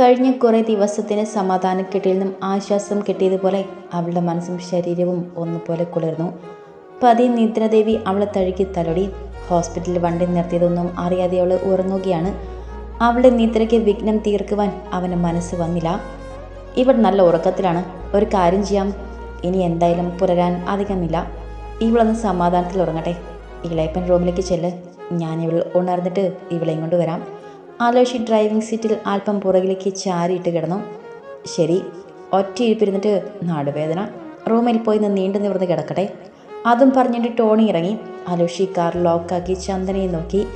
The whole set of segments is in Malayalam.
കഴിഞ്ഞ കുറേ ദിവസത്തിന് സമാധാനം കിട്ടിയതിൽ നിന്നും ആശ്വാസം കിട്ടിയതുപോലെ അവളുടെ മനസ്സും ശരീരവും ഒന്നുപോലെ കുളിർന്നു. പതി നിദ്രദേവി അവളെ തഴുകി തലോടി ഹോസ്പിറ്റലിൽ വണ്ടി നിർത്തിയതൊന്നും അറിയാതെ അവൾ ഉറങ്ങുകയാണ്. അവളുടെ നിദ്രയ്ക്ക് വിഘ്നം തീർക്കുവാൻ അവന് മനസ്സ് വന്നില്ല. ഇവൾ നല്ല ഉറക്കത്തിലാണ്. ഒരു കാര്യം ചെയ്യാം. ഇനി എന്തായാലും പുലരാൻ അധികമില്ല. ഇവളൊന്ന് സമാധാനത്തിൽ ഉറങ്ങട്ടെ. ഇളയപ്പൻ റൂമിലേക്ക് ചെല്ല്. ഞാൻ ഇവൾ ഉണർന്നിട്ട് ഇവളെയും കൊണ്ട് വരാം. ആലോചി ഡ്രൈവിംഗ് സീറ്റിൽ അല്പം പുറകിലേക്ക് ചാരിയിട്ട് കിടന്നു. ശരി ഒറ്റ ഇരിപ്പിരുന്നിട്ട് നാടുവേദന. റൂമിൽ പോയി നിന്ന് നീണ്ടു നിവർന്ന് കിടക്കട്ടെ. അതും പറഞ്ഞിട്ട് ടോണി ഇറങ്ങി. അലോഷി കാർ ലോക്കാക്കി ചന്ദനയെ നോക്കി.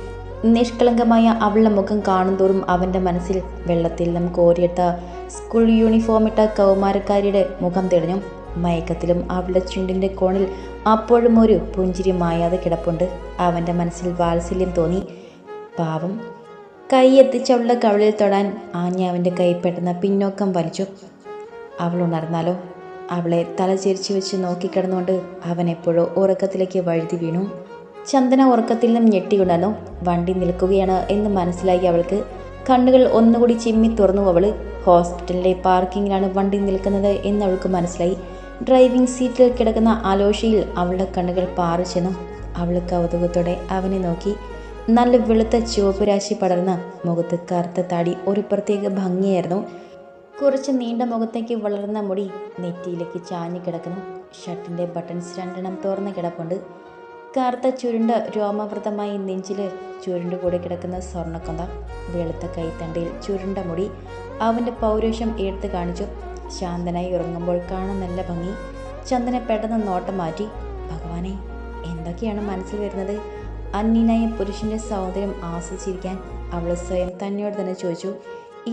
നിഷ്കളങ്കമായ അവളുടെ മുഖം കാണുന്തോറും അവന്റെ മനസ്സിൽ വെള്ളത്തിൽ നിന്നും കോരിയിട്ട സ്കൂൾ യൂണിഫോം ഇട്ട കൗമാരക്കാരിയുടെ മുഖം തെളിഞ്ഞു. മയക്കത്തിലും അവളുടെ ചുണ്ടിന്റെ കോണിൽ അപ്പോഴും ഒരു പുഞ്ചിരി മായാതെ കിടപ്പുണ്ട്. അവന്റെ മനസ്സിൽ വാത്സല്യം തോന്നി. പാവം കൈ എത്തിച്ച് അവളുടെ കവിളിൽ തൊടാൻ ആഞ്ഞ അവന്റെ കൈ പെട്ടെന്ന് പിന്നോക്കം വലിച്ചു. അവൾ ഉണർന്നാലോ? അവളെ തല ചെരിച്ചു വെച്ച് നോക്കിക്കിടന്നുകൊണ്ട് അവൻ എപ്പോഴോ ഉറക്കത്തിലേക്ക് വഴുതി വീണു. ചന്ദന ഉറക്കത്തിൽ നിന്നും ഞെട്ടിയുണർന്നു. വണ്ടി നിൽക്കുകയാണ് എന്ന് മനസ്സിലാക്കി അവൾക്ക്. കണ്ണുകൾ ഒന്നുകൂടി ചിമ്മി തുറന്നു അവൾ ഹോസ്പിറ്റലിലെ പാർക്കിങ്ങിലാണ് വണ്ടി നിൽക്കുന്നത് എന്ന് അവൾക്ക് മനസ്സിലായി. ഡ്രൈവിംഗ് സീറ്റിൽ കിടക്കുന്ന ആലോഷയിൽ അവളുടെ കണ്ണുകൾ പാറിച്ചെന്നും. ചെന്നു അവൾ കൗതുകത്തോടെ അവനെ നോക്കി. നല്ല വെളുത്ത ചുവപ്പ് രാശി പടർന്ന മുഖത്ത് കറുത്ത താടി ഒരു പ്രത്യേക ഭംഗിയായിരുന്നു. കുറച്ച് നീണ്ട മുഖത്തേക്ക് വളർന്ന മുടി നെറ്റിയിലേക്ക് ചാഞ്ഞു കിടക്കുന്നു. ഷർട്ടിന്റെ ബട്ടൺസ് രണ്ടെണ്ണം തുറന്ന് കിടപ്പുണ്ട്. കറുത്ത ചുരുണ്ട രോമവൃതമായി നെഞ്ചിൽ ചുരുണ്ടുകൂടി കിടക്കുന്ന സ്വർണക്കൊന്ത വെളുത്ത കൈത്തണ്ടയിൽ ചുരുണ്ട മുടി അവന്റെ പൗരുഷം എടുത്തു കാണിച്ചു. ശാന്തനായി ഉറങ്ങുമ്പോൾ കാണാൻ നല്ല ഭംഗി. ചന്ദനെ പെട്ടെന്ന് നോട്ടം മാറ്റി ഭഗവാനെ എന്തൊക്കെയാണ് മനസ്സിൽ വരുന്നത്? അന്യനായ പുരുഷന്റെ സൗന്ദര്യം ആസ്വദിച്ചിരിക്കാൻ അവൾ സ്വയം തന്നോട് തന്നെ ചോദിച്ചു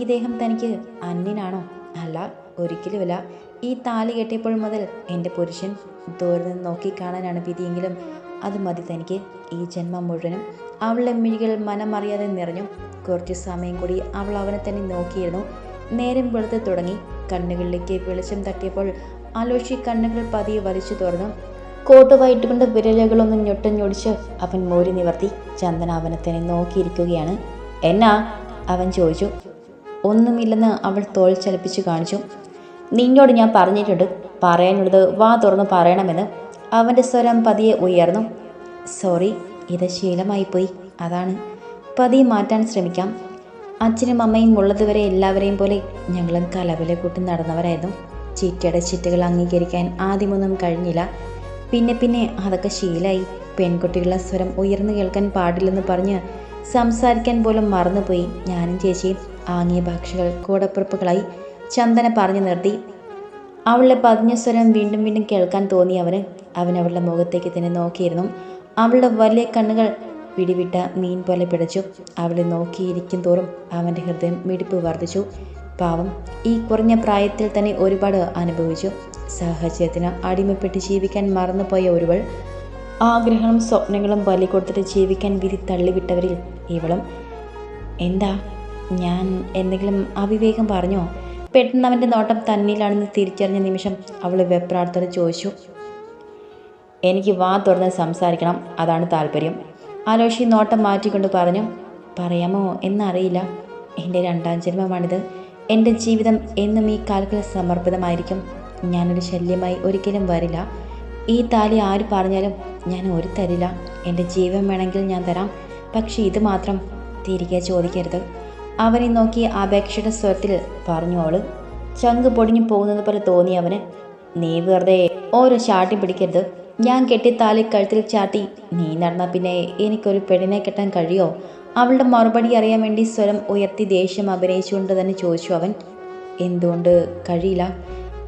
ദേഹം തനിക്ക് അന്യനാണോ അല്ല ഒരിക്കലുമല്ല. ഈ താലി കെട്ടിയപ്പോൾ മുതൽ എന്റെ പുരുഷൻ ദൂരെ നോക്കി കാണാനാണ് വിധിയെങ്കിലും അത് മതി തനിക്ക്. ഈ ജന്മം മുഴുവനും അവളുടെ മിഴികൾ മനമറിയാതെ നിറഞ്ഞു. കുറച്ച് സമയം കൂടി അവൾ അവനെ തന്നെ നോക്കിയിരുന്നു. നേരം വെളുത്ത് തുടങ്ങി. കണ്ണുകളിലേക്ക് വെളിച്ചം തട്ടിയപ്പോൾ അലോഷി കണ്ണുകൾ പതിയെ വലിച്ചു തുറന്നു. കോട്ട് വയറ്റുകൊണ്ട് വിരലുകളൊന്നും ഞൊട്ടഞ്ഞൊടിച്ച് അവൻ മോരി നിവർത്തി ചന്ദന അവനെ തന്നെ നോക്കിയിരിക്കുകയാണ്. എന്നാ? അവൻ ചോദിച്ചു. ഒന്നുമില്ലെന്ന് അവൾ തോൾ ചലിപ്പിച്ചു കാണിച്ചു. നിന്നോട് ഞാൻ പറഞ്ഞിട്ടുണ്ട്. പറയാനുള്ളത് വാ തുറന്ന് പറയണമെന്ന്. അവന്റെ സ്വരം പതിയെ ഉയർന്നു. സോറി ഇത് ശീലമായിപ്പോയി. അതാണ്. പതി മാറ്റാൻ ശ്രമിക്കാം. അച്ഛനും അമ്മയും ഉള്ളതുവരെ എല്ലാവരെയും പോലെ ഞങ്ങളും കലവിലെ കൂട്ടി നടന്നവരായിരുന്നു. ചിറ്റയുടെ ചിറ്റകൾ അംഗീകരിക്കാൻ ആദ്യമൊന്നും കഴിഞ്ഞില്ല. പിന്നെ പിന്നെ അതൊക്കെ ശീലായി. പെൺകുട്ടികളുടെ സ്വരം ഉയർന്നു കേൾക്കാൻ പാടില്ലെന്ന് പറഞ്ഞ് സംസാരിക്കാൻ പോലും മറന്നുപോയി. ഞാനും ചേച്ചിയും ആങ്ങിയ ഭാഷകൾ കൂടപ്പുറപ്പുകളായി ചന്ദന പറഞ്ഞു നിർത്തി. അവളുടെ പതിഞ്ഞ സ്വരം വീണ്ടും വീണ്ടും കേൾക്കാൻ തോന്നി അവന്. അവൻ അവളുടെ മുഖത്തേക്ക് തന്നെ നോക്കിയിരുന്നു. അവളുടെ വലിയ കണ്ണുകൾ പിടിവിട്ട മീൻ പോലെ പിടച്ചു. അവളെ നോക്കിയിരിക്കും തോറും അവന്റെ ഹൃദയം മിടിപ്പ് വർദ്ധിച്ചു. പാവം ഈ കുറഞ്ഞ പ്രായത്തിൽ തന്നെ ഒരുപാട് അനുഭവിച്ചു. സാഹചര്യത്തിന് അടിമപ്പെട്ട് ജീവിക്കാൻ മറന്നുപോയ ഒരുവൾ ആഗ്രഹങ്ങളും സ്വപ്നങ്ങളും ബലി കൊടുത്തിട്ട് ജീവിക്കാൻ വിധി തള്ളിവിട്ടവരിൽ ഇവളും. എന്താ? ഞാൻ എന്തെങ്കിലും അവിവേകം പറഞ്ഞോ? പെട്ടെന്ന് അവന്റെ നോട്ടം തന്നിലാണെന്ന് തിരിച്ചറിഞ്ഞ നിമിഷം അവൾ വെപ്രാർത്ഥന ചോദിച്ചു. എനിക്ക് വാ തുറന്ന് സംസാരിക്കണം. അതാണ് താല്പര്യം. ആലോഷി നോട്ടം മാറ്റിക്കൊണ്ട് പറഞ്ഞു. പറയാമോ? എന്നറിയില്ല. എന്റെ രണ്ടാം ജന്മമാണിത്. എന്റെ ജീവിതം എന്നും ഈ കാലത്തിൽ സമർപ്പിതമായിരിക്കും. ഞാനൊരു ശല്യമായി ഒരിക്കലും വരില്ല. ഈ താലി ആര് പറഞ്ഞാലും ഞാൻ ഒരു തരില്ല. എന്റെ ജീവൻ വേണമെങ്കിൽ ഞാൻ തരാം. പക്ഷേ ഇത് മാത്രം തിരികെ ചോദിക്കരുത്. അവനെ നോക്കി അപേക്ഷയുടെ സ്വരത്തിൽ പറഞ്ഞു അവൾ. ചങ്ക് പൊടിഞ്ഞു പോകുന്നത് പോലെ തോന്നി അവന്. നീ വെറുതെ ഓരോ ചാട്ടി പിടിക്കരുത്. ഞാൻ കെട്ടി താലി കഴുത്തിൽ ചാട്ടി നീ നടന്നാൽ പിന്നെ എനിക്കൊരു പെണ്ണിനെ കെട്ടാൻ കഴിയോ അവളുടെ മറുപടി അറിയാൻ വേണ്ടി സ്വരം ഉയർത്തി ദേഷ്യം അഭിനയിച്ചുകൊണ്ട് തന്നെ ചോദിച്ചു അവൻ. എന്തുകൊണ്ട്? കഴിയില്ല.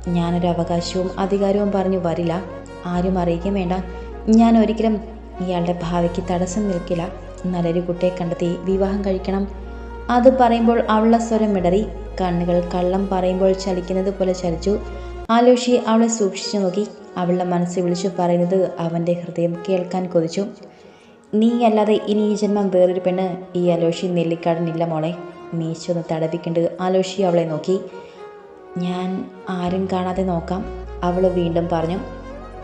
ഞാനൊരു അവകാശവും അധികാരവും പറഞ്ഞു വരില്ല. ആരും അറിയിക്കാൻ വേണ്ട. ഞാൻ ഒരിക്കലും ഇയാളുടെ ഭാവിക്ക് തടസ്സം നിൽക്കില്ല. നല്ലൊരു കുട്ടിയെ കണ്ടെത്തി വിവാഹം കഴിക്കണം. അത് പറയുമ്പോൾ അവളുടെ സ്വരം ഇടറി കണ്ണുകൾ കള്ളം പറയുമ്പോൾ ചലിക്കുന്നത് പോലെ ചലിച്ചു. ആലോഷി അവളെ സൂക്ഷിച്ചു നോക്കി. അവളുടെ മനസ്സ് വിളിച്ചു പറയുന്നത് അവന്റെ ഹൃദയം കേൾക്കാൻ കൊതിച്ചു. നീ അല്ലാതെ ഇനി ഈ ജന്മം വേറൊരു പെണ്ണ് ഈ അലോഷി നെല്ലിക്കാടനില്ല മോളെ. മീശൊന്ന് തടവിക്കൊണ്ട് ആലോഷി അവളെ നോക്കി. ഞാൻ ആരും കാണാതെ നോക്കാം അവൾ വീണ്ടും പറഞ്ഞു.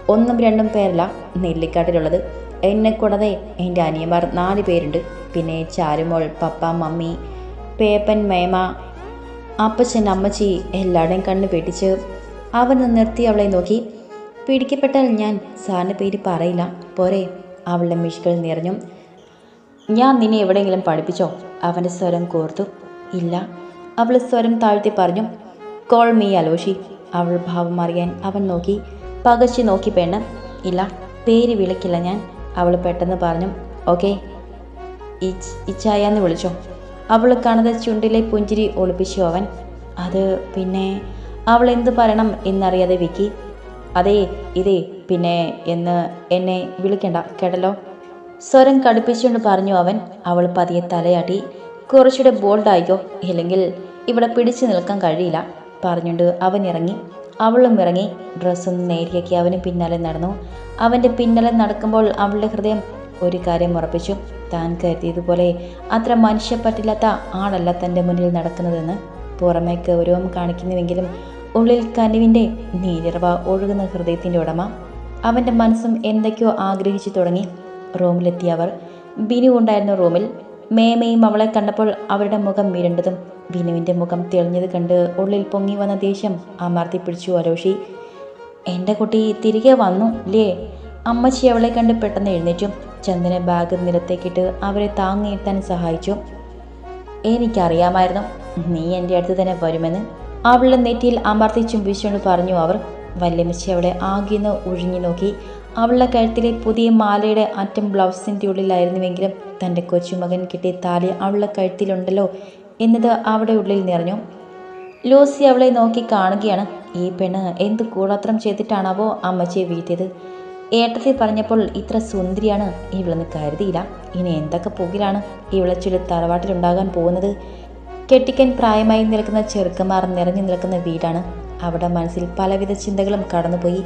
ഒന്നും രണ്ടും പേരല്ല നെല്ലിക്കാട്ടിലുള്ളത്. എന്നെ കൂടാതെ എന്റെ അനിയന്മാർ നാല് പേരുണ്ട്. പിന്നെ ചാരുമോൾ പപ്പ മമ്മി പേപ്പൻ മേമ അപ്പച്ചൻ അമ്മച്ചി എല്ലാവരുടെയും കണ്ണ് പെട്ടിച്ച് അവൻ നിർത്തി അവളെ നോക്കി. പിടിക്കപ്പെട്ടാൽ ഞാൻ സാറിന്റെ പേര് പറയില്ല. പോരെ അവളുടെ മിഷികൾ നിറഞ്ഞു. ഞാൻ നിന്നെ എവിടെയെങ്കിലും പഠിപ്പിച്ചോ? അവന്റെ സ്വരം കോർത്തു. ഇല്ല അവൾ സ്വരം താഴ്ത്തി പറഞ്ഞു. Call me Aloshy. അവൾ ഭാവം അറിയാൻ അവൻ നോക്കി. പകച്ചു നോക്കി പെണ്ണ്. ഇല്ല പേര് വിളിക്കില്ല ഞാൻ. അവൾ പെട്ടെന്ന് പറഞ്ഞു ഓക്കെ ഇച്ചായാന്ന് വിളിച്ചോ. അവൾ കാണുന്ന ചുണ്ടിലെ പുഞ്ചിരി ഒളിപ്പിച്ചു അവൻ. അത് പിന്നെ അവൾ എന്ത് പറയണം എന്നറിയാതെ വിക്കി. അതേ ഇതേ പിന്നെ എന്ന് എന്നെ വിളിക്കണ്ട കേട്ടല്ലോ. സ്വരം കടുപ്പിച്ചുകൊണ്ട് പറഞ്ഞു അവൻ. അവൾ പതിയെ തലയാട്ടി. കുറച്ചുകൂടെ ബോൾഡായിക്കോ ഇല്ലെങ്കിൽ ഇവിടെ പിടിച്ചു നിൽക്കാൻ കഴിയില്ല. പറഞ്ഞുകൊണ്ട് അവൻ ഇറങ്ങി അവളും ഇറങ്ങി. ഡ്രസ്സും നേരിയാക്കി അവന് പിന്നാലെ നടന്നു. അവന്റെ പിന്നാലെ നടക്കുമ്പോൾ അവളുടെ ഹൃദയം ഒരു കാര്യം ഉറപ്പിച്ചു. താൻ കരുതിയതുപോലെ അത്ര മനുഷ്യപ്പറ്റില്ലാത്ത ആളല്ല തന്റെ മുന്നിൽ നടക്കുന്നതെന്ന്. പുറമേ ഗൗരവം കാണിക്കുന്നുവെങ്കിലും ഉള്ളിൽ കനിവിന്റെ നീലിറവ ഒഴുകുന്ന ഹൃദയത്തിന്റെ ഉടമ. അവന്റെ മനസ്സും എന്തൊക്കെയോ ആഗ്രഹിച്ചു തുടങ്ങി. റൂമിലെത്തിയ അവർ. ബിനു ഉണ്ടായിരുന്ന റൂമിൽ മേമയും അവളെ കണ്ടപ്പോൾ അവരുടെ മുഖം മിരണ്ടതും ബിനുവിന്റെ മുഖം തെളിഞ്ഞത് കണ്ട് ഉള്ളിൽ പൊങ്ങി വന്ന ദേഷ്യം അമർത്തി പിടിച്ചു അരോഷി. എന്റെ കുട്ടി തിരികെ വന്നു ലേ അമ്മച്ചി അവളെ കണ്ട് പെട്ടെന്ന് എഴുന്നേറ്റു. ചന്ദന ബാഗ് നിലത്തേക്കിട്ട് അവരെ താങ്ങിയിരുത്താൻ സഹായിച്ചു. എനിക്കറിയാമായിരുന്നു. നീ എന്റെ അടുത്ത് തന്നെ വരുമെന്ന്. അവളുടെ നെറ്റിയിൽ അമർത്തി ചുംബിച്ചുകൊണ്ട് പറഞ്ഞു അവർ. വല്യമ്മച്ചി അവളെ ആകെന്ന് ഒഴിഞ്ഞു നോക്കി. അവളുടെ കഴുത്തിലെ പുതിയ മാലയുടെ അറ്റം ബ്ലൗസിന്റെ ഉള്ളിലായിരുന്നുവെങ്കിലും തന്റെ കൊച്ചുമകൻ കിട്ടിയ താലി അവളുടെ കഴുത്തിലുണ്ടല്ലോ. എന്നത് അവിടെ ഉള്ളിൽ നിറഞ്ഞു. ലൂസി അവളെ നോക്കി കാണുകയാണ്. ഈ പെണ്ണ് എന്ത് കൂടാത്രം ചെയ്തിട്ടാണാവോ അമ്മച്ചിയെ വീട്ടിയത് ഏട്ടത്തി പറഞ്ഞപ്പോൾ ഇത്ര സുന്ദരിയാണ് ഇവളെന്ന് കരുതിയില്ല. ഇനി എന്തൊക്കെ പുകിലാണ് ഇവളെ ചില തറവാട്ടിലുണ്ടാകാൻ പോകുന്നത്? കെട്ടിക്കൻ പ്രായമായി നിൽക്കുന്ന ചെറുക്കന്മാർ നിറഞ്ഞു നിൽക്കുന്ന വീടാണ്. അവിടെ മനസ്സിൽ പലവിധ ചിന്തകളും കടന്നുപോയി.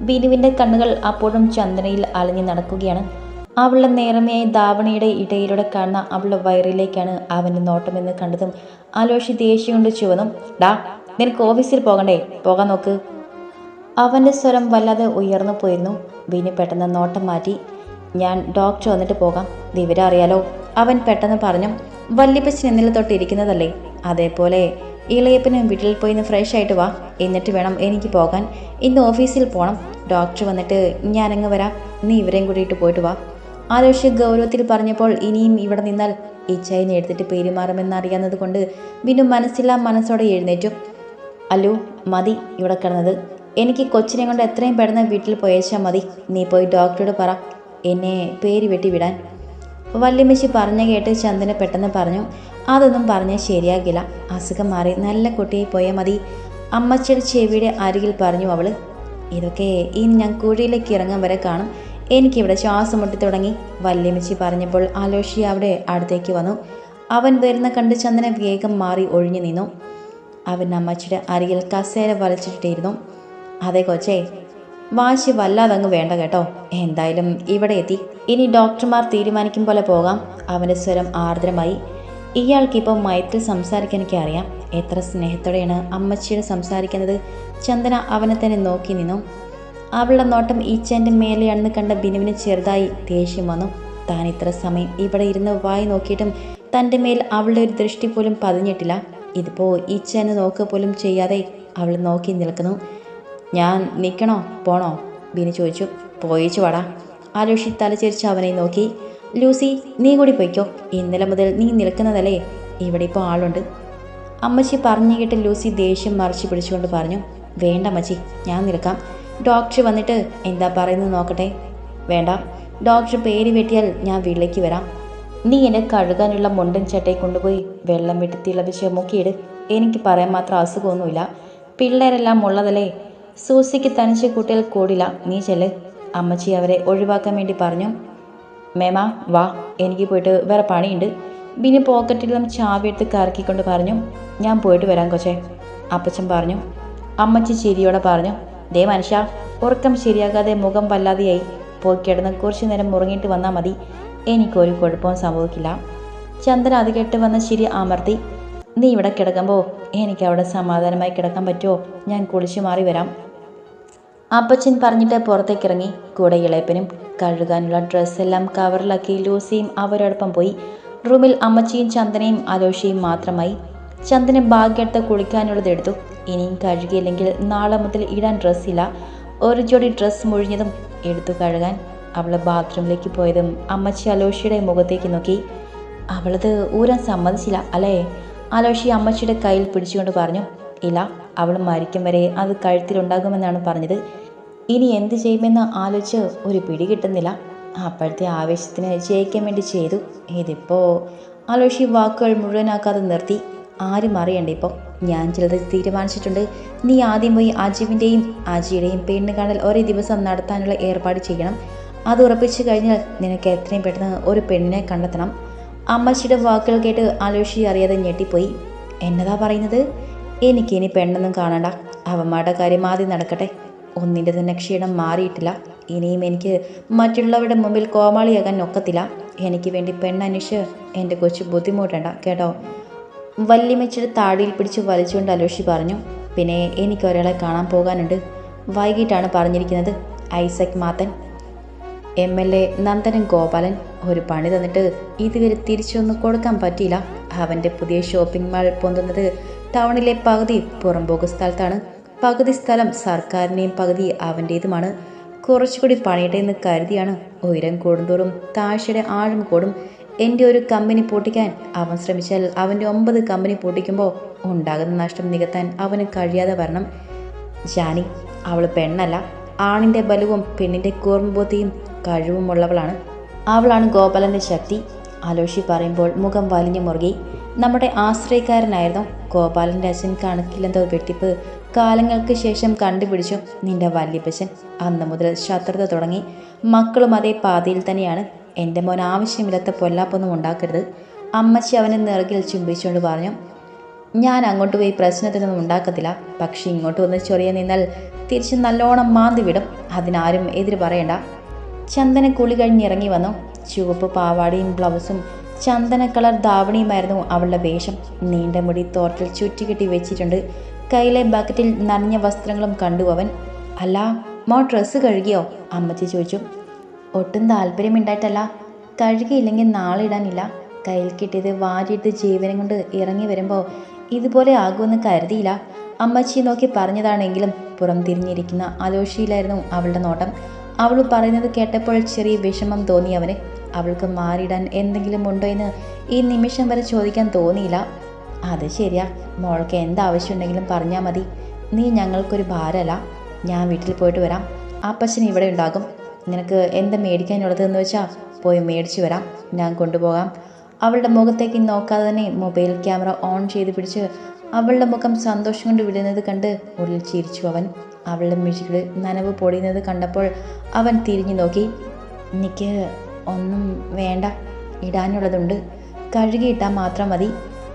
ബിനുവിന്റെ കണ്ണുകൾ അപ്പോഴും ചന്ദനയിൽ അലഞ്ഞു നടക്കുകയാണ്. അവളുടെ നേർമയായി ധാവണിയുടെ ഇടയിലൂടെ കാണുന്ന അവളുടെ വയറിലേക്കാണ് അവന്റെ നോട്ടമെന്ന് കണ്ടതും ആലോഷി ദേഷ്യം കൊണ്ട് ചുവന്നും. ഡാ നിനക്ക് ഓഫീസിൽ പോകണ്ടേ? പോകാൻ നോക്ക്. അവന്റെ സ്വരം വല്ലാതെ ഉയർന്നു പോയിരുന്നു. വിനി പെട്ടെന്ന് നോട്ടം മാറ്റി ഞാൻ ഡോക്ടർ വന്നിട്ട് പോകാം. വിവരം അറിയാലോ. അവൻ പെട്ടെന്ന് പറഞ്ഞു വല്യപ്പച്ചൻ എന്നിൽ തൊട്ടിരിക്കുന്നതല്ലേ അതേപോലെ ഇളയപ്പനും വീട്ടിൽ പോയി ഇന്ന് ഫ്രഷ് ആയിട്ട് വാ. എന്നിട്ട് വേണം എനിക്ക് പോകാൻ. ഇന്ന് ഓഫീസിൽ പോകണം ഡോക്ടർ വന്നിട്ട് ഞാനങ്ങ് വരാം. നീ ഇവരെയും കൂടിയിട്ട് പോയിട്ട് വാ. ആലോഷ്യ ഗൗരവത്തിൽ പറഞ്ഞപ്പോൾ ഇനിയും ഇവിടെ നിന്നാൽ ഈ ഇച്ചായിനെ എടുത്തിട്ട് പെരുമാറുമെന്നറിയാവുന്നത് കൊണ്ട് ബിനു മനസ്സില്ലാ മനസ്സോടെ എഴുന്നേറ്റു. അല്ലു മതി ഇവിടെ കിടന്നത്. എനിക്ക് കൊച്ചിനെ കൊണ്ട് എത്രയും പെട്ടെന്ന് വീട്ടിൽ പോയേച്ചാൽ മതി. നീ പോയി ഡോക്ടറോട് പറ. എന്നെ പേര് വെട്ടി വിടാൻ വല്യമ്മച്ചി പറഞ്ഞു കേട്ട് ചന്ദന പെട്ടെന്ന് പറഞ്ഞു. അതൊന്നും പറഞ്ഞാൽ ശരിയാകില്ല. അസുഖം മാറി. നല്ല കുട്ടിയെ പോയാൽ മതി. അമ്മച്ചിയുടെ ചെവിയുടെ അരികിൽ പറഞ്ഞു അവൾ ഇതൊക്കെ ഇനി ഞാൻ കുഴിയിലേക്ക് ഇറങ്ങാൻ വരെ കാണും. എനിക്കിവിടെ ശ്വാസം മുട്ടി തുടങ്ങി. വല്യമ്മച്ചി പറഞ്ഞപ്പോൾ ആലോഷി അവിടെ അടുത്തേക്ക് വന്നു. അവൻ വരുന്ന കണ്ട് ചന്ദന വേഗം മാറി ഒഴിഞ്ഞു നിന്നു. അവൻ അമ്മച്ചിയുടെ അരികിൽ കസേര വലച്ചിട്ടിരുന്നു. അതെ കൊച്ചേ വാശി വല്ലാതങ്ങ് വേണ്ട കേട്ടോ. എന്തായാലും ഇവിടെ എത്തി. ഇനി ഡോക്ടർമാർ തീരുമാനിക്കും പോലെ പോകാം. അവന്റെ സ്വരം ആർദ്രമായി. ഇയാൾക്കിപ്പോൾ മയത്തിൽ സംസാരിക്കാൻ എനിക്ക് അറിയാം. എത്ര സ്നേഹത്തോടെയാണ് അമ്മച്ചിയുടെ സംസാരിക്കുന്നത്. ചന്ദന അവനെ തന്നെ നോക്കി നിന്നു. അവളുടെ നോട്ടം ഈച്ചേന്റെ മേലെയാണെന്ന് കണ്ട ബിനുവിന് ചെറുതായി ദേഷ്യം വന്നു. താൻ ഇത്ര സമയം ഇവിടെ ഇരുന്ന് വായി നോക്കിയിട്ടും തന്റെ മേൽ അവളുടെ ഒരു ദൃഷ്ടി പോലും പതിഞ്ഞിട്ടില്ല. ഇതിപ്പോൾ ഈച്ചേനെ നോക്കുക പോലും ചെയ്യാതെ അവൾ നോക്കി നിൽക്കുന്നു. ഞാൻ നിൽക്കണോ പോണോ? ബിനു ചോദിച്ചു. പോയിച്ചു വാടാ. ആലോഷി തലചരിച്ച് അവനെ നോക്കി. ലൂസി നീ കൂടി പൊയ്ക്കോ. ഇന്നലെ മുതൽ നീ നിൽക്കുന്നതല്ലേ? ഇവിടെ ഇപ്പോൾ ആളുണ്ട്. അമ്മച്ചി പറഞ്ഞു കേട്ട് ലൂസി ദേഷ്യം മറിച്ച് പിടിച്ചുകൊണ്ട് പറഞ്ഞു. വേണ്ട അമ്മച്ചി ഞാൻ നിൽക്കാം. ഡോക്ടർ വന്നിട്ട് എന്താ പറയുന്നത് നോക്കട്ടെ. വേണ്ട. ഡോക്ടർ പേര് വെട്ടിയാൽ ഞാൻ വീട്ടിലേക്ക് വരാം. നീ എന്നെ കഴുകാനുള്ള മുണ്ടൻ ചട്ടയെ കൊണ്ടുപോയി വെള്ളം വിട്ട് തിളപ്പിച്ച് മുക്കിയിട് എനിക്ക് പറയാൻ മാത്രം അസുഖമൊന്നുമില്ല. പിള്ളേരെല്ലാം ഉള്ളതല്ലേ? സൂസിക്ക് തനിച്ച് കുട്ടികൾ കൂടില്ല. നീ ചെല്ല്. അമ്മച്ചി അവരെ ഒഴിവാക്കാൻ വേണ്ടി പറഞ്ഞു. മേമ വാ. എനിക്ക് പോയിട്ട് വേറെ പണിയുണ്ട്. ബിനി പോക്കറ്റിലും ചാവി എടുത്ത് കറക്കിക്കൊണ്ട് പറഞ്ഞു. ഞാൻ പോയിട്ട് വരാം കൊച്ചേ. അപ്പച്ചൻ പറഞ്ഞു. അമ്മച്ചി ചിരിയോടെ പറഞ്ഞു. ദേ മനുഷ്യ ഉറക്കം ശരിയാകാതെ മുഖം വല്ലാതെയായി. പോയി കിടന്ന് കുറച്ചു നേരം മുറങ്ങിയിട്ട് വന്നാൽ മതി. എനിക്കൊരു കുഴപ്പവും സംഭവിക്കില്ല. ചന്ദ്രൻ അത് കേട്ട് വന്ന ശരി അമർത്തി നീ ഇവിടെ കിടക്കുമ്പോൾ എനിക്ക് അവിടെ സമാധാനമായി കിടക്കാൻ പറ്റുമോ ഞാൻ കുളിച്ചു മാറി വരാം. അപ്പച്ചൻ പറഞ്ഞിട്ട് പുറത്തേക്ക് ഇറങ്ങി. കൂടെ ഇളയപ്പനും കഴുകാനുള്ള ഡ്രസ്സെല്ലാം കവറിലാക്കി ലൂസിയും അവരോടൊപ്പം പോയി. റൂമിൽ അമ്മച്ചിയും ചന്ദനയും അലോഷയും മാത്രമായി. ചന്ദനം ഭാഗ്യടുത്ത് കുളിക്കാനുള്ളത് എടുത്തു. ഇനിയും കഴുകിയില്ലെങ്കിൽ നാളെ മുതൽ ഇടാൻ ഡ്രസ്സില്ല. ഒരു ജോഡി ഡ്രസ്സ് മുഴിഞ്ഞതും എടുത്തു കഴുകാൻ അവൾ ബാത്റൂമിലേക്ക് പോയതും അമ്മച്ചി അലോഷിയുടെ മുഖത്തേക്ക് നോക്കി. അവളത് ഊരാൻ സമ്മതിച്ചില്ല അല്ലേ? അലോഷി അമ്മച്ചിയുടെ കയ്യിൽ പിടിച്ചുകൊണ്ട് പറഞ്ഞു ഇല്ല അവൾ മരിക്കും വരെ അത് കഴുത്തിലുണ്ടാകുമെന്നാണ് പറഞ്ഞത്. ഇനി എന്ത് ചെയ്യുമെന്ന് ആലോചിച്ച് ഒരു പിടി കിട്ടുന്നില്ല. അപ്പോഴത്തെ ആവേശത്തിന് ജയിക്കാൻ വേണ്ടി ചെയ്തു. ഇതിപ്പോൾ അലോഷി വാക്കുകൾ മുഴുവനാക്കാതെ നിർത്തി. ആരും അറിയണ്ട ഇപ്പോൾ ഞാൻ ചിലത് തീരുമാനിച്ചിട്ടുണ്ട്. നീ ആദ്യം പോയി അജീവിന്റെയും അജിയുടെയും പെണ്ണ് കാണൽ ഒരേ ദിവസം നടത്താനുള്ള ഏർപ്പാട് ചെയ്യണം. അത് ഉറപ്പിച്ചു കഴിഞ്ഞാൽ നിനക്ക് എത്രയും പെട്ടെന്ന് ഒരു പെണ്ണിനെ കണ്ടെത്തണം. അമ്മച്ചിയുടെ വാക്കുകൾ കേട്ട് അലോഷി അറിയാതെ ഞെട്ടിപ്പോയി. എന്നതാ പറയുന്നത്? എനിക്കിനി പെണ്ണൊന്നും കാണണ്ട. അവന്മാരുടെ കാര്യം ആദ്യം നടക്കട്ടെ. ഒന്നിന്റെ തന്നെ ക്ഷീണം മാറിയിട്ടില്ല. ഇനിയും എനിക്ക് മറ്റുള്ളവരുടെ മുമ്പിൽ കോമാളിയാകാൻ ഒക്കത്തില്ല. എനിക്ക് വേണ്ടി പെണ്ണന്വേഷിച്ച് എന്റെ കൊച്ചു ബുദ്ധിമുട്ടേണ്ട കേട്ടോ? വല്യമ്മച്ചിയുടെ താടിയിൽ പിടിച്ച് വലിച്ചുകൊണ്ട് അലോഷി പറഞ്ഞു പിന്നെ എനിക്ക് ഒരാളെ കാണാൻ പോകാനുണ്ട്. വൈകിട്ടാണ് പറഞ്ഞിരിക്കുന്നത് Isaac Mathan. M L A Nandanan Gopalan ഒരു പണി തന്നിട്ട് ഇതുവരെ തിരിച്ചൊന്നും കൊടുക്കാൻ പറ്റിയില്ല. അവന്റെ പുതിയ ഷോപ്പിംഗ് മാൾ പൊന്തുന്നത് ടൗണിലെ പകുതി പുറംപോക്ക് സ്ഥലത്താണ്. പകുതി സ്ഥലം സർക്കാരിന്റെയും പകുതി അവന്റേതുമാണ്. കുറച്ചുകൂടി പണിയട്ടെ എന്ന് കരുതിയാണ് ഉയരം കൂടുന്തോറും താഴ്ചയുടെ ആഴം കൂടും. എന്റെ ഒരു കമ്പനി പൊട്ടിക്കാൻ അവൻ ശ്രമിച്ചാൽ അവന്റെ ഒമ്പത് കമ്പനി പൊട്ടിക്കുമ്പോൾ ഉണ്ടാകുന്ന നഷ്ടം നികത്താൻ അവന് കഴിയാതെ വരണം. ജാനി അവൾ പെണ്ണല്ല. ആണിന്റെ ബലവും പെണ്ണിന്റെ കൂർമ്മബോധിയും കഴിവുമുള്ളവളാണ്. അവളാണ് ഗോപാലന്റെ ശക്തി. അലോഷി പറയുമ്പോൾ മുഖം വലിഞ്ഞു മുറുകി. നമ്മുടെ ആശ്രയക്കാരനായിരുന്നു ഗോപാലന്റെ അച്ഛൻ കണക്കില്ലെന്തോ വെട്ടിപ്പ് കാലങ്ങൾക്ക് ശേഷം കണ്ടുപിടിച്ചു നിന്റെ വല്യപ്പച്ചൻ. അന്ന് മുതൽ ശത്രുത തുടങ്ങി. മക്കളും അതേ പാതയിൽ തന്നെയാണ്. എന്റെ മോൻ ആവശ്യമില്ലാത്ത പൊല്ലാപ്പൊന്നും ഉണ്ടാക്കരുത്. അമ്മച്ചി അവനെ നിറകിൽ ചുംബിച്ചുകൊണ്ട് പറഞ്ഞു ഞാൻ അങ്ങോട്ട് പോയി പ്രശ്നത്തിനൊന്നും ഉണ്ടാക്കത്തില്ല. പക്ഷെ ഇങ്ങോട്ട് വന്ന് ചൊറിയാൻ നിന്നാൽ തിരിച്ച് നല്ലോണം മാന്തി വിടും. അതിനാരും എതിര് പറയണ്ട. ചന്ദന കുളി കഴിഞ്ഞ് ഇറങ്ങി വന്നു. ചുവപ്പ് പാവാടയും ബ്ലൗസും ചന്ദന കളർ ധാവണിയുമായിരുന്നു അവളുടെ വേഷം. നീണ്ട മുടി തോട്ടിൽ ചുറ്റിക്കെട്ടി വെച്ചിട്ടുണ്ട്. കയ്യിലെ ബക്കറ്റിൽ നനഞ്ഞ വസ്ത്രങ്ങളും കണ്ടു അവൻ. അല്ല മോ ഡ്രസ്സ് കഴുകിയോ? അമ്മച്ചി ചോദിച്ചു. ഒട്ടും താല്പര്യമുണ്ടായിട്ടല്ല. കഴുകിയില്ലെങ്കിൽ നാളെ ഇടാനില്ല. കയ്യിൽ കിട്ടിയത് വാരിയിട്ട് ജീവനം കൊണ്ട് ഇറങ്ങി വരുമ്പോൾ ഇതുപോലെ ആകുമെന്ന് കരുതിയില്ല. അമ്മച്ചി നോക്കി പറഞ്ഞതാണെങ്കിലും പുറം തിരിഞ്ഞിരിക്കുന്ന അലോഷിയിലായിരുന്നു അവളുടെ നോട്ടം. അവൾ പറയുന്നത് കേട്ടപ്പോൾ ചെറിയ വിഷമം തോന്നി അവന്. അവൾക്ക് മാറിയിടാൻ എന്തെങ്കിലും ഉണ്ടോ എന്ന് ഈ നിമിഷം വരെ ചോദിക്കാൻ തോന്നിയില്ല. അത് ശരിയാ. മോൾക്ക് എന്താവശ്യമുണ്ടെങ്കിലും പറഞ്ഞാൽ മതി. നീ ഞങ്ങൾക്കൊരു ഭാരമല്ല. ഞാൻ വീട്ടിൽ പോയിട്ട് വരാം. അപ്പച്ചൻ ഇവിടെ ഉണ്ടാകും. നിനക്ക് എന്താ മേടിക്കാനുള്ളതെന്ന് വെച്ചാൽ പോയി മേടിച്ചു വരാം. ഞാൻ കൊണ്ടുപോകാം. അവളുടെ മുഖത്തേക്ക് നോക്കാതെ തന്നെ മൊബൈൽ ക്യാമറ ഓൺ ചെയ്ത് പിടിച്ച് അവളുടെ മുഖം സന്തോഷം കൊണ്ട് വിടുന്നത് കണ്ട് ഉള്ളിൽ ചിരിച്ചു അവൻ. അവളുടെ മിഴികളിൽ നനവ് പൊടിയുന്നത് കണ്ടപ്പോൾ അവൻ തിരിഞ്ഞു നോക്കി. എനിക്ക് ഒന്നും വേണ്ട. ഇടാനുള്ളതുണ്ട്. കഴുകിയിട്ടാൽ മാത്രം മതി.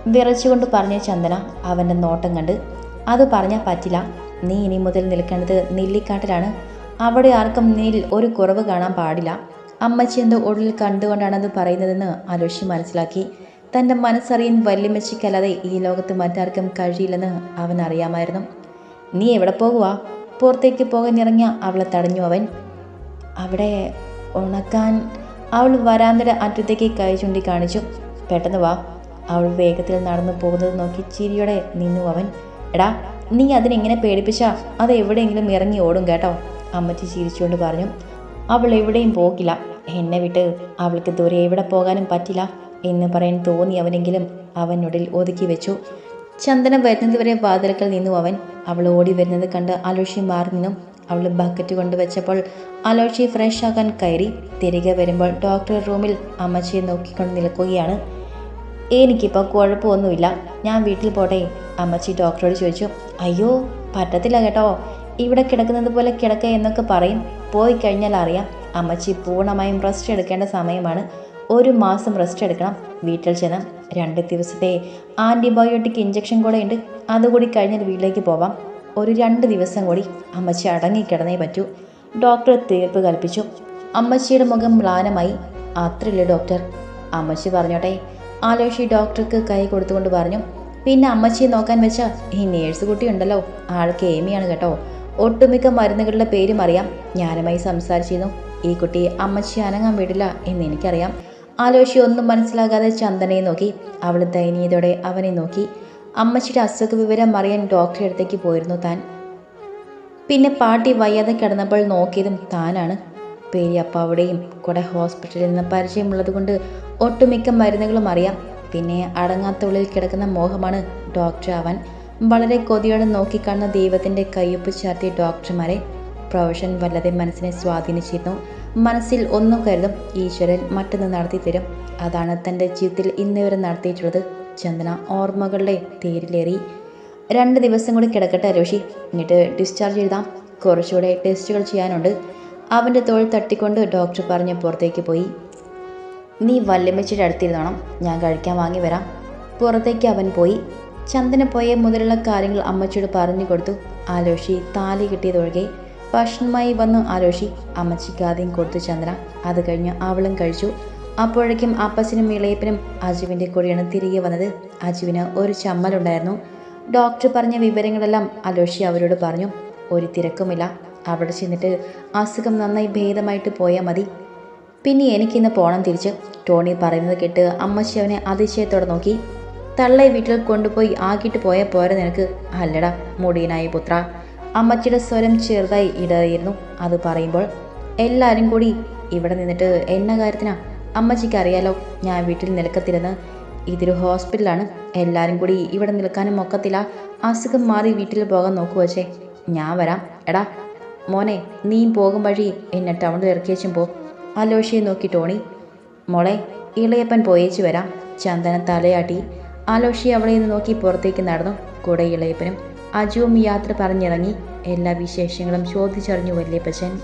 വിറച്ചുകൊണ്ട് പറഞ്ഞ ചന്ദന അവന്റെ നോട്ടം കണ്ട്. അത് പറഞ്ഞാൽ പറ്റില്ല. നീ ഇനി മുതൽ നിൽക്കേണ്ടത് നെല്ലിക്കാട്ടിലാണ്. അവിടെ ആർക്കും നീൽ ഒരു കുറവ് കാണാൻ പാടില്ല. അമ്മച്ചി എന്തോ ഉള്ളിൽ കണ്ടുകൊണ്ടാണത് പറയുന്നതെന്ന് അലോഷി മനസ്സിലാക്കി. തന്റെ മനസ്സറിയാൻ വല്യമ്മച്ചിക്കല്ലാതെ ഈ ലോകത്ത് മറ്റാർക്കും കഴിയില്ലെന്ന് അവൻ അറിയാമായിരുന്നു. നീ എവിടെ പോകുവാ? പുറത്തേക്ക് പോകാൻ ഇറങ്ങിയ അവളെ തടഞ്ഞു അവൻ. അവിടെ ഉണക്കാൻ അവൾ വരാന്തയുടെ അറ്റത്തേക്ക് കൈ ചൂണ്ടി കാണിച്ചു പെട്ടെന്ന് വാ. അവൾ വേഗത്തിൽ നടന്നു പോകുന്നത് നോക്കി ചിരിയോടെ നിന്നു അവൻ. എടാ നീ അതിനെങ്ങനെ പേടിപ്പിച്ചാ? അത് എവിടെയെങ്കിലും ഇറങ്ങി ഓടും കേട്ടോ. അമ്മച്ചി ചിരിച്ചുകൊണ്ട് പറഞ്ഞു അവൾ എവിടെയും പോകില്ല. എന്നെ വിട്ട് അവൾക്ക് ദൂരെ എവിടെ പോകാനും പറ്റില്ല എന്ന് പറയാൻ തോന്നി അവനെങ്കിലും അവനുള്ളിൽ ഒതുക്കി വെച്ചു. ചന്ദനം വരുന്നതുവരെ വാതിലക്കൽ നിന്നു അവൻ. അവൾ ഓടി വരുന്നത് കണ്ട് അലോഷി മാറി നിന്നു. അവൾ ബക്കറ്റ് കൊണ്ടുവച്ചപ്പോൾ അലോഷി ഫ്രഷ് ആകാൻ കയറി. തിരികെ വരുമ്പോൾ ഡോക്ടർ റൂമിൽ അമ്മച്ചിയെ നോക്കിക്കൊണ്ട് നിൽക്കുകയാണ്. എനിക്കിപ്പോൾ കുഴപ്പമൊന്നുമില്ല. ഞാൻ വീട്ടിൽ പോട്ടെ? അമ്മച്ചി ഡോക്ടറോട് ചോദിച്ചു. അയ്യോ പറ്റത്തില്ല കേട്ടോ. ഇവിടെ കിടക്കുന്നത് പോലെ കിടക്ക എന്നൊക്കെ പറയും. പോയി കഴിഞ്ഞാൽ അറിയാം അമ്മച്ചി പൂർണമായും റെസ്റ്റ് എടുക്കേണ്ട സമയമാണ്. ഒരു മാസം റെസ്റ്റ് എടുക്കണം. വീട്ടിൽ ചെന്ന് രണ്ട് ദിവസത്തെ ആന്റിബയോട്ടിക് ഇഞ്ചക്ഷൻ കൂടെ ഉണ്ട്. അതുകൂടി കഴിഞ്ഞാൽ വീട്ടിലേക്ക് പോവാം. ഒരു രണ്ട് ദിവസം കൂടി അമ്മച്ചി അടങ്ങിക്കിടന്നേ പറ്റൂ. ഡോക്ടർ തീർപ്പ് കൽപ്പിച്ചു. അമ്മച്ചിയുടെ മുഖം മ്ലാനമായി. അത്രയില്ല ഡോക്ടർ അമ്മച്ചി പറഞ്ഞോട്ടെ. ആലോഷി ഡോക്ടർക്ക് കൈ കൊടുത്തുകൊണ്ട് പറഞ്ഞു. പിന്നെ അമ്മച്ചിയെ നോക്കാൻ വെച്ച ഈ നേഴ്സ് കുട്ടി ഉണ്ടല്ലോ ആൾക്ക് ഏമിയാണ് കേട്ടോ. ഒട്ടുമിക്ക മരുന്നുകളുടെ പേരും അറിയാം. ഞാനുമായി സംസാരിച്ചിരുന്നു. ഈ കുട്ടി അമ്മച്ചി അനങ്ങാൻ വിടില്ല എന്ന് എനിക്കറിയാം. ആലോഷി ഒന്നും മനസ്സിലാകാതെ ചന്ദനയെ നോക്കി. അവൾ ദയനീയതയോടെ അവനെ നോക്കി. അമ്മച്ചിയുടെ അസുഖ വിവരം അറിയാൻ ഡോക്ടറെ അടുത്തേക്ക് പോയിരുന്നു താൻ. പിന്നെ പാട്ടി വയ്യാതെ കിടന്നപ്പോൾ നോക്കിയതും താനാണ്. പേരിയപ്പ അവിടെയും കൂടെ ഹോസ്പിറ്റലിൽ നിന്ന് പരിചയമുള്ളതുകൊണ്ട് ഒട്ടുമിക്ക മരുന്നുകളും അറിയാം. പിന്നെ അടങ്ങാത്ത ഉള്ളിൽ കിടക്കുന്ന മോഹമാണ് ഡോക്ടർ ആവാൻ. വളരെ കൊതിയോടെ നോക്കിക്കാണുന്ന ദൈവത്തിന്റെ കയ്യൊപ്പ് ചാർത്തിയ ഡോക്ടർമാരെ പ്രൊഫഷൻ വല്ലതെ മനസ്സിനെ സ്വാധീനിച്ചിരുന്നു. മനസ്സിൽ ഒന്നും കരുതും ഈശ്വരൻ മറ്റൊന്ന് നടത്തി തരും അതാണ് തന്റെ ജീവിതത്തിൽ ഇന്നുവരെ നടത്തിയിട്ടുള്ളത്. ചന്ദന ഓർമ്മകളുടെ തേരിലേറി. രണ്ട് ദിവസം കൂടി കിടക്കട്ടെ രോഷി എന്നിട്ട് ഡിസ്ചാർജ് എഴുതാം. കുറച്ചുകൂടെ ടെസ്റ്റുകൾ ചെയ്യാനുണ്ട്. അവന്റെ തോൾ തട്ടിക്കൊണ്ട് ഡോക്ടർ പറഞ്ഞ് പുറത്തേക്ക് പോയി. നീ വല്യമ്മച്ചിയുടെ അടുത്തിരുന്നോണം. ഞാൻ കഴിക്കാൻ വാങ്ങി വരാം. പുറത്തേക്ക് അവൻ പോയി. ചന്ദന പോയ മുതലുള്ള കാര്യങ്ങൾ അമ്മച്ചിയോട് പറഞ്ഞു കൊടുത്തു. ആലോഷി താലി കിട്ടിയതൊഴികെ ഭക്ഷണമായി വന്നു ആലോഷി അമ്മച്ചിക്ക് ആദ്യം കൊടുത്തു ചന്ദ്ര അത് കഴിഞ്ഞ് അവളും കഴിച്ചു. അപ്പോഴേക്കും അപ്പസിനും ഇളയപ്പനും അജുവിന്റെ കൂടെയാണ് തിരികെ വന്നത്. അജുവിന് ഒരു ചമ്മലുണ്ടായിരുന്നു. ഡോക്ടർ പറഞ്ഞ വിവരങ്ങളെല്ലാം അലോഷി അവരോട് പറഞ്ഞു. ഒരു തിരക്കുമില്ല. അവിടെ ചെന്നിട്ട് അസുഖം നന്നായി ഭേദമായിട്ട് പോയാൽ മതി. പിന്നെ എനിക്കിന്ന് പോണം തിരിച്ച്. ടോണി പറയുന്നത് കേട്ട് അമ്മച്ചി അവനെ അതിശയത്തോടെ നോക്കി. തള്ളെ വീട്ടിൽ കൊണ്ടുപോയി ആക്കിയിട്ട് പോയ പോരെ നിനക്ക്. അല്ലടാ മുടിയനായി പുത്ര. അമ്മച്ചിയുടെ സ്വരം ചെറുതായി ഇടറിയിരുന്നു. അത് പറയുമ്പോൾ എല്ലാവരും കൂടി ഇവിടെ നിന്നിട്ട് എന്ന കാര്യത്തിനാ? അമ്മച്ചിക്ക് അറിയാലോ ഞാൻ വീട്ടിൽ നിൽക്കത്തില്ലെന്ന്. ഇതൊരു ഹോസ്പിറ്റലാണ്. എല്ലാവരും കൂടി ഇവിടെ നിൽക്കാനും ഒക്കത്തില്ല. അസുഖം മാറി വീട്ടിൽ പോകാൻ നോക്കു വച്ചേ ഞാൻ വരാം. എടാ മോനെ നീ പോകും വഴി എന്നെ ടൗണിൽ ഇറക്കിയേച്ചും പോ. അലോഷയെ നോക്കി ടോണി മോളെ ഇളയപ്പൻ പോയേച്ചു വരാം. ചന്ദന തലയാട്ടി ആലോഷി അവളെ നിന്ന് നോക്കി പുറത്തേക്ക് നടന്നു. കൂടെ ഇളയപ്പനും അജുവും യാത്ര പറഞ്ഞിറങ്ങി. എല്ലാ വിശേഷങ്ങളും ചോദിച്ചറിഞ്ഞു വല്യപ്പച്ചൻ.